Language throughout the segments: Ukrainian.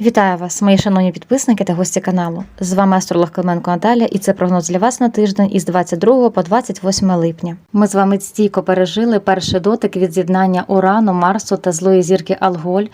Вітаю вас, мої шановні підписники та гості каналу. З вами астролог Клименко Наталя, і це прогноз для вас на тиждень із 22 по 28 липня. Ми з вами стійко пережили перший дотик від з'єднання Урану, Марсу та злої зірки Алголь,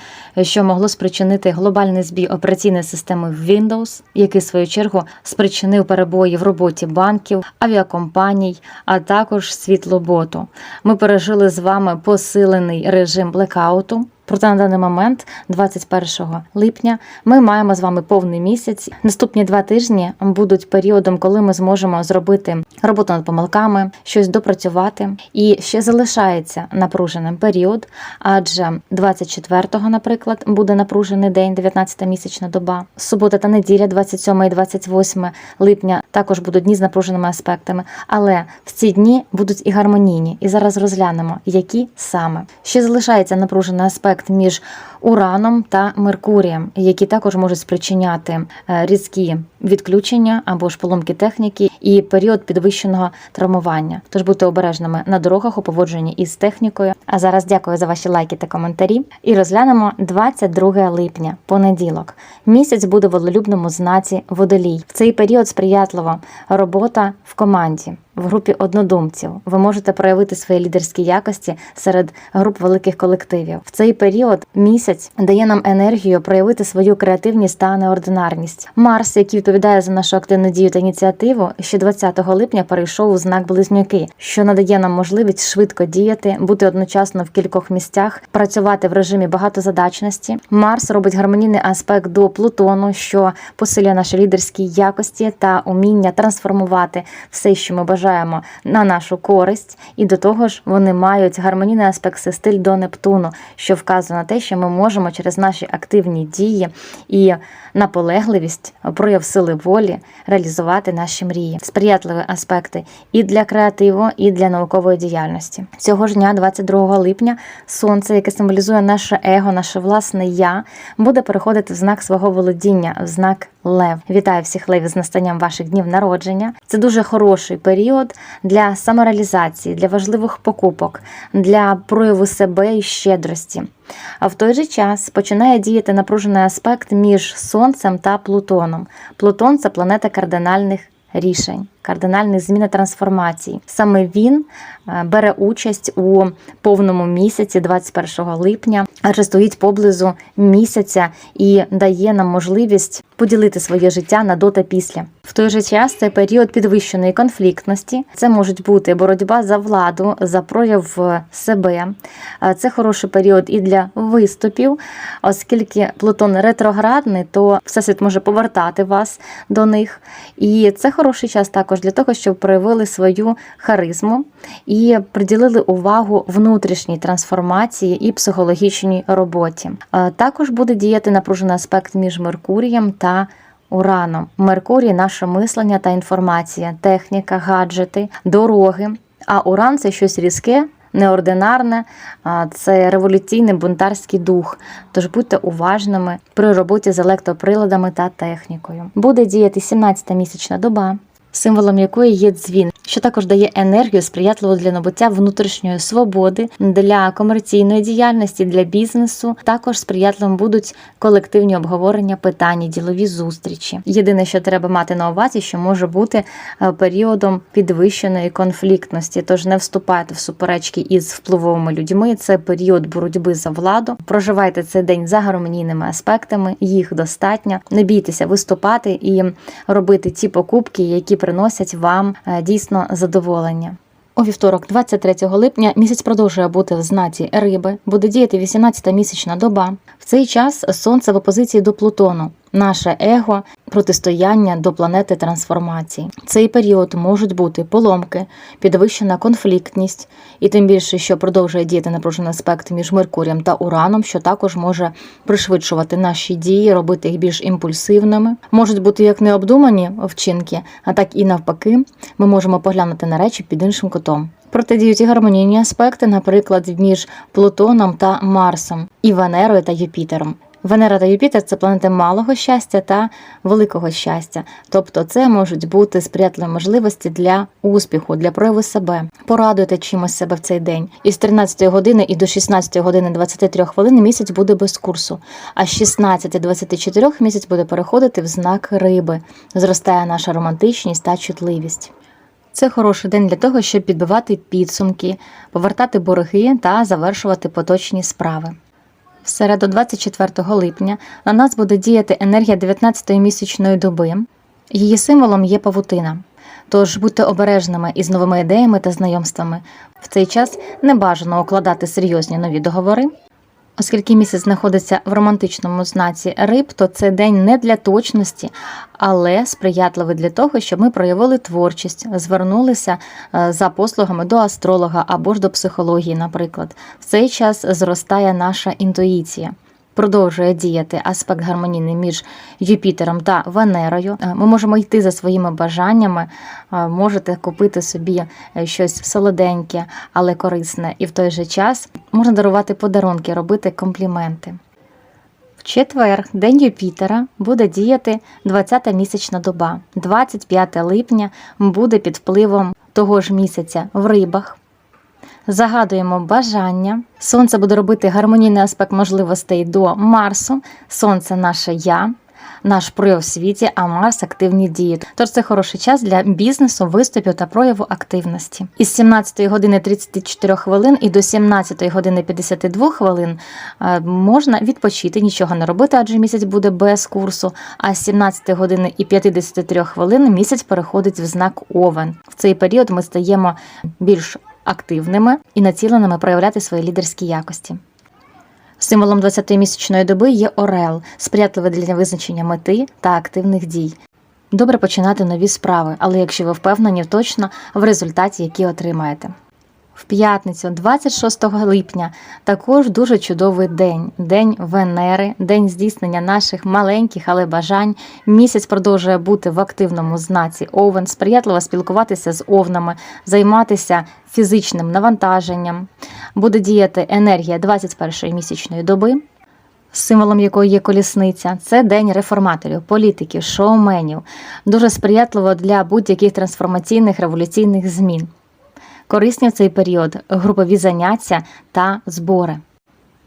що могло спричинити глобальний збій операційної системи Windows, який в свою чергу спричинив перебої в роботі банків, авіакомпаній, а також світлоботу. Ми пережили з вами посилений режим блекауту. Проте на даний момент, 21 липня, ми маємо з вами повний місяць. Наступні два тижні будуть періодом, коли ми зможемо зробити роботу над помилками, щось допрацювати. І ще залишається напруженим період, адже 24-го, наприклад, буде напружений день, 19-та місячна доба. Субота та неділя, 27 і 28 липня, також будуть дні з напруженими аспектами. Але в ці дні будуть і гармонійні. І зараз розглянемо, які саме. Ще залишається напружений аспект між Ураном та Меркурієм, які також можуть спричиняти е, різкі відключення або ж поломки техніки і період підвищеного травмування. Тож будьте обережними на дорогах у поводженні із технікою. А зараз дякую за ваші лайки та коментарі. І розглянемо 22 липня, понеділок. Місяць буде в волелюбному знаці водолій. В цей період сприятлива робота в команді. В групі однодумців ви можете проявити свої лідерські якості серед груп великих колективів. В цей період місяць дає нам енергію проявити свою креативність та неординарність. Марс, який відповідає за нашу активну дію та ініціативу, ще 20 липня перейшов у знак близнюки, що надає нам можливість швидко діяти, бути одночасно в кількох місцях, працювати в режимі багатозадачності. Марс робить гармонійний аспект до Плутону, що посилює наші лідерські якості та уміння трансформувати все, що ми бажаємо, на нашу користь, і до того ж вони мають гармонійний аспект стиль до Нептуну, що вказує на те, що ми можемо через наші активні дії і наполегливість, прояв сили волі реалізувати наші мрії, сприятливі аспекти і для креативу, і для наукової діяльності. Цього ж дня, 22 липня, сонце, яке символізує наше его, наше власне я, буде переходити в знак свого володіння, в знак Лев. Вітаю всіх левів з настанням ваших днів народження. Це дуже хороший період для самореалізації, для важливих покупок, для прояву себе і щедрості. А в той же час починає діяти напружений аспект між Сонцем та Плутоном. Плутон це планета кардинальних рішень, кардинальних змін і трансформацій. Саме він е, бере участь у повному місяці, 21 липня, адже стоїть поблизу місяця і дає нам можливість поділити своє життя на до та після. В той же час це період підвищеної конфліктності. Це можуть бути боротьба за владу, за прояв е, себе. Е, Це хороший період і для виступів, оскільки Плутон ретроградний, то всесвіт може повертати вас до них. І це хороший час також для того, щоб проявили свою харизму і приділили увагу внутрішній трансформації і психологічній роботі. Е, Також буде діяти напружений аспект між Меркурієм та Ураном. Меркурій наше мислення та інформація, техніка, гаджети, дороги. А Уран це щось різке. Неординарне, це революційний бунтарський дух. Тож будьте уважними при роботі з електроприладами та технікою. Буде діяти 17-та місячна доба, символом якої є дзвін, що також дає енергію сприятливу для набуття внутрішньої свободи, для комерційної діяльності, для бізнесу. Також сприятливим будуть колективні обговорення питань, ділові зустрічі. Єдине, що треба мати на увазі, що може бути е, періодом підвищеної конфліктності, тож не вступайте в суперечки із впливовими людьми. Це період боротьби за владу. Проживайте цей день за гармонійними аспектами, їх достатньо. Не бійтеся виступати і робити ті покупки, які приносять вам е, дійсно задоволення. У вівторок, 23 липня, місяць продовжує бути в знаті риби, буде діяти 18-та місячна доба. В цей час сонце в опозиції до Плутону. Наше его протистояння до планети трансформації. Цей період можуть бути поломки, підвищена конфліктність, і тим більше, що продовжує діяти напружений аспект між Меркурієм та Ураном, що також може пришвидшувати наші дії, робити їх більш імпульсивними. Можуть бути як необдумані вчинки, а так і навпаки, ми можемо поглянути на речі під іншим кутом. Протидіють і гармонійні аспекти, наприклад, між Плутоном та Марсом, і Венерою та Юпітером. Венера та Юпітер це планети малого щастя та великого щастя. Тобто, це можуть бути сприятливі можливості для успіху, для прояву себе. Порадуйте чимось себе в цей день. Із 13 години і до 16 години 23 хвилин місяць буде без курсу, а з 16 24 місяць буде переходити в знак риби. Зростає наша романтичність та чутливість. Це хороший день для того, щоб підбивати підсумки, повертати борги та завершувати поточні справи. В середу 24 липня на нас буде діяти енергія 19-ї місячної доби. Її символом є павутина. Тож будьте обережними із новими ідеями та знайомствами. В цей час не бажано укладати серйозні нові договори. Оскільки місяць знаходиться в романтичному знаці риб, то це день не для точності, але сприятливий для того, щоб ми проявили творчість, звернулися е, за послугами до астролога або ж до психології, наприклад. В цей час зростає наша інтуїція. Продовжує діяти аспект гармонійний між Юпітером та Венерою. Е, Ми можемо йти за своїми бажаннями, е, можете купити собі е, щось солоденьке, але корисне, і в той же час можна дарувати подарунки, робити компліменти. В четвер, день Юпітера, буде діяти 20-та місячна доба. 25 липня буде під впливом того ж місяця в рибах. Загадуємо бажання. Сонце буде робити гармонійний аспект можливостей до Марсу. Сонце наше я, наш прояв в світі, а Марс активні дії. Тож це хороший час для бізнесу, виступів та прояву активності. Із 17 години 34 хвилин і до 17 години 52 хвилин е, можна відпочити, нічого не робити, адже місяць буде без курсу. А з 17 години і 53 хвилин місяць переходить в знак Овен. В цей період ми стаємо більш активними і націленими проявляти свої лідерські якості. Символом 20-місячної доби є орел, сприятливий для визначення мети та активних дій. Добре починати нові справи, але якщо ви впевнені точно в результаті, який отримаєте. В п'ятницю, 26 липня, також дуже чудовий день день Венери, день здійснення наших маленьких, але бажань. Місяць продовжує бути в активному знаці Овен, сприятливо спілкуватися з овнами, займатися фізичним навантаженням. Буде діяти енергія 21-ї місячної доби. Символом якої є колісниця, це день реформаторів, політиків, шоуменів, дуже сприятливо для будь-яких трансформаційних революційних змін. Корисні в цей період групові заняття та збори.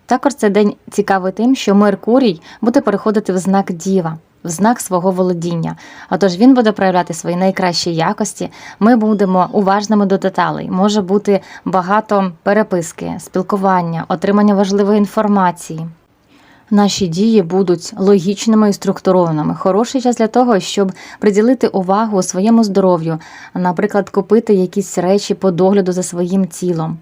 Також цей день цікавий тим, що Меркурій буде переходити в знак Діва, в знак свого володіння. Отож він буде проявляти свої найкращі якості. Ми будемо уважними до деталей. Може бути багато переписки, спілкування, отримання важливої інформації. Наші дії будуть логічними і структурованими. Хороший час для того, щоб приділити увагу своєму здоров'ю, наприклад, купити якісь речі по догляду за своїм тілом.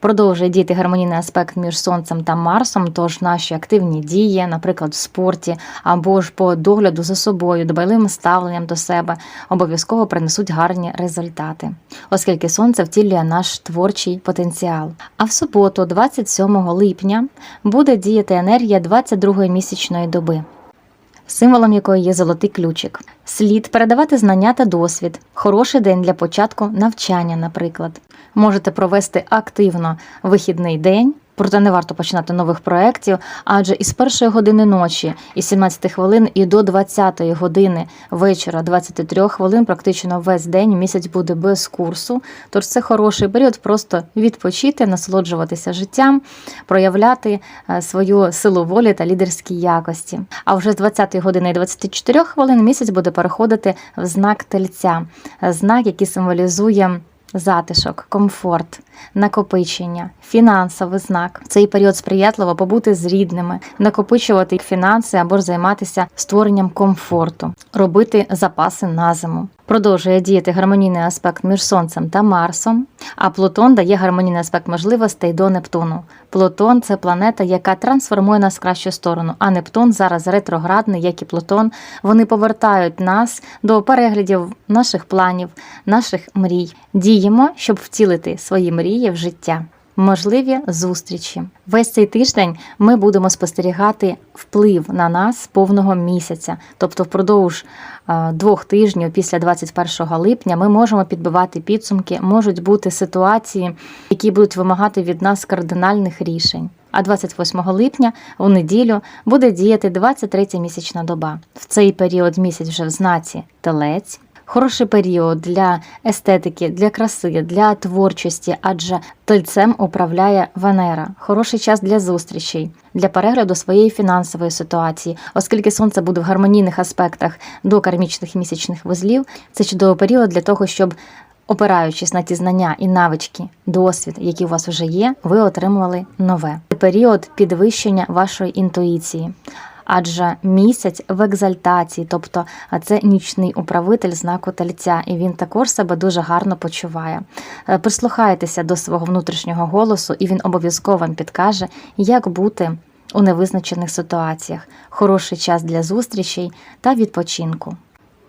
Продовжує діяти гармонійний аспект між сонцем та Марсом, тож наші активні дії, наприклад, в спорті або ж по догляду за собою, дбайливим ставленням до себе, обов'язково принесуть гарні результати, оскільки сонце втілює наш творчий потенціал. А в суботу, 27 липня, буде діяти енергія 22-ї місячної доби. Символом якої є золотий ключик. Слід передавати знання та досвід. Хороший день для початку навчання, наприклад. Можете провести активно вихідний день. Проте не варто починати нових проєктів, адже із першої години ночі, із 17 хвилин і до 20 години вечора, 23 хвилин, практично весь день місяць буде без курсу. Тож це хороший період просто відпочити, насолоджуватися життям, проявляти е, свою силу волі та лідерські якості. А вже з 20 години і 24 хвилин місяць буде переходити в знак тельця, е, знак, який символізує. Затишок, комфорт, накопичення, фінансовий знак. В цей період сприятливо побути з рідними, накопичувати фінанси або ж займатися створенням комфорту, робити запаси на зиму. Продовжує діяти гармонійний аспект між Сонцем та Марсом, а Плутон дає гармонійний аспект можливостей до Нептуну. Плутон це планета, яка трансформує нас в кращу сторону, а Нептун зараз ретроградний, як і Плутон. Вони повертають нас до переглядів наших планів, наших мрій. Діємо, щоб втілити свої мрії в життя. Можливі зустрічі. Весь цей тиждень ми будемо спостерігати вплив на нас повного місяця. Тобто, впродовж е, двох тижнів після 21 липня ми можемо підбивати підсумки, можуть бути ситуації, які будуть вимагати від нас кардинальних рішень. А 28 липня у неділю буде діяти 23 місячна доба. В цей період місяць вже в знаці телець. Хороший період для естетики, для краси, для творчості, адже тельцем управляє Венера. Хороший час для зустрічей, для перегляду своєї фінансової ситуації, оскільки сонце буде в гармонійних аспектах до кармічних місячних вузлів. Це чудовий період для того, щоб опираючись на ті знання і навички, досвід, які у вас вже є, ви отримували нове. Період підвищення вашої інтуїції. Адже місяць в екзальтації, тобто це нічний управитель знаку тельця, і він також себе дуже гарно почуває. Е, Прислухайтеся до свого внутрішнього голосу, і він обов'язково вам підкаже, як бути у невизначених ситуаціях. Хороший час для зустрічей та відпочинку.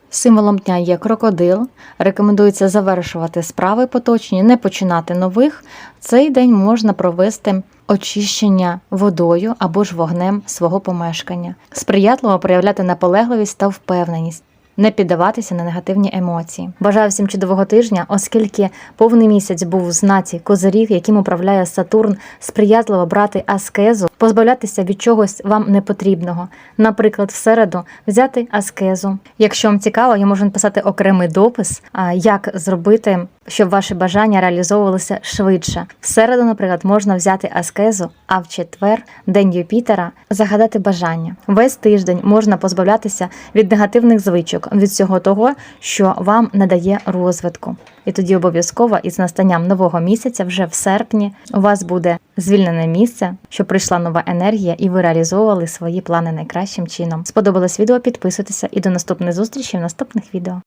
Символом дня є крокодил. Рекомендується завершувати справи поточні, не починати нових. Цей день можна провести очищення водою або ж вогнем свого помешкання. Сприятливо проявляти наполегливість та впевненість. Не піддаватися на негативні емоції. Бажаю всім чудового тижня, оскільки повний місяць був в знаці козирів, яким управляє Сатурн, сприятливо брати аскезу, позбавлятися від чогось вам непотрібного. Наприклад, в середу взяти аскезу. Якщо вам цікаво, я можу написати окремий допис, як зробити, щоб ваші бажання реалізовувалися швидше. В середу, наприклад, можна взяти аскезу, а в четвер, день Юпітера, загадати бажання. Весь тиждень можна позбавлятися від негативних звичок, від всього того, що вам не дає розвитку. І тоді обов'язково із настанням нового місяця, вже в серпні, у вас буде звільнене місце, щоб прийшла нова енергія, і ви реалізовували свої плани найкращим чином. Сподобалось відео? Підписуйтеся і до наступної зустрічі в наступних відео.